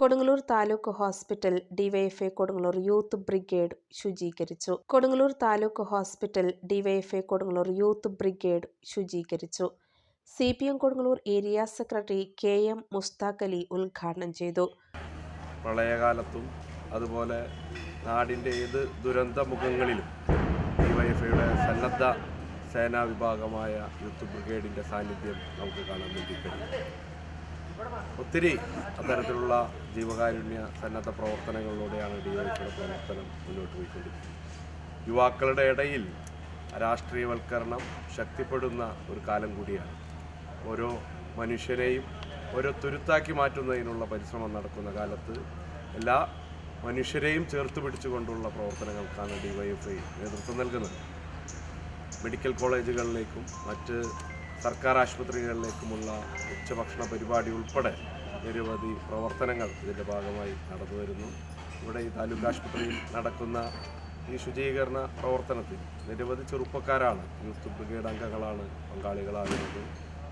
Kodungallur taluk hospital DYFI Kodungallur youth brigade ശുചീകരിച്ചു. Kodungallur taluk hospital DYFI Kodungallur youth brigade ശുചീകരിച്ചു. C P M Kodungallur area secretary K M Mustaq Ali ഉദ്ഘാടനം ചെയ്തു. പ്രളയകാലത്തും അതുപോലെ നാടിന്റെ ഏത് ദുരന്ത മുഖങ്ങളിലും ഡിവൈഎഫ്ഐയുടെ സന്നദ്ധ സേനാ വിഭാഗമായ യൂത്ത് ബ്രിഗേഡിന്റെ സാന്നിധ്യം നമുക്ക് കാണാൻ വേണ്ടി ഒത്തിരി അത്തരത്തിലുള്ള ജീവകാരുണ്യ സന്നദ്ധ പ്രവർത്തനങ്ങളിലൂടെയാണ് ഡി ഡിവൈഎഫ്ഐയുടെ പ്രവർത്തനം മുന്നോട്ട് പോയിക്കൊണ്ടിരിക്കുന്നത്. യുവാക്കളുടെ ഇടയിൽ രാഷ്ട്രീയവൽക്കരണം ശക്തിപ്പെടുന്ന ഒരു കാലം കൂടിയാണ്. ഓരോ മനുഷ്യരെയും ഓരോ തുരുത്താക്കി മാറ്റുന്നതിനുള്ള പരിശ്രമം നടക്കുന്ന കാലത്ത് എല്ലാ മനുഷ്യരെയും ചേർത്ത് പിടിച്ചുകൊണ്ടുള്ള പ്രവർത്തനങ്ങൾക്കാണ് ഡിവൈഎഫ്ഐ നേതൃത്വം നൽകുന്നത്. മെഡിക്കൽ കോളേജുകളിലേക്കും മറ്റ് സർക്കാർ ആശുപത്രികളിലേക്കുമുള്ള ഉച്ചഭക്ഷണ പരിപാടി ഉൾപ്പെടെ നിരവധി പ്രവർത്തനങ്ങൾ ഇതിന്റെ ഭാഗമായി നടന്നു വരുന്നു. ഇവിടെ ഈ താലൂക്ക് ആശുപത്രിയിൽ നടക്കുന്ന ഈ ശുചീകരണ പ്രവർത്തനത്തിൽ നിരവധി ചെറുപ്പക്കാരാണ് യൂത്ത് ബ്രിഗേഡ് അംഗങ്ങളാണ് പങ്കാളികളാകുന്നത്.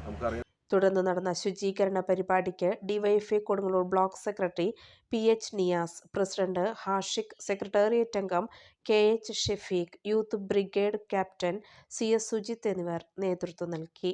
നമുക്കറിയാം തുടർന്ന് നടന്ന ശുചീകരണ പരിപാടിക്ക് DYFI Kodungallur block secretary P H Niyas president Hashiq secretariat അംഗം K H Shefeeq youth brigade captain C S Sujith എന്നിവർ നേതൃത്വം നൽകി.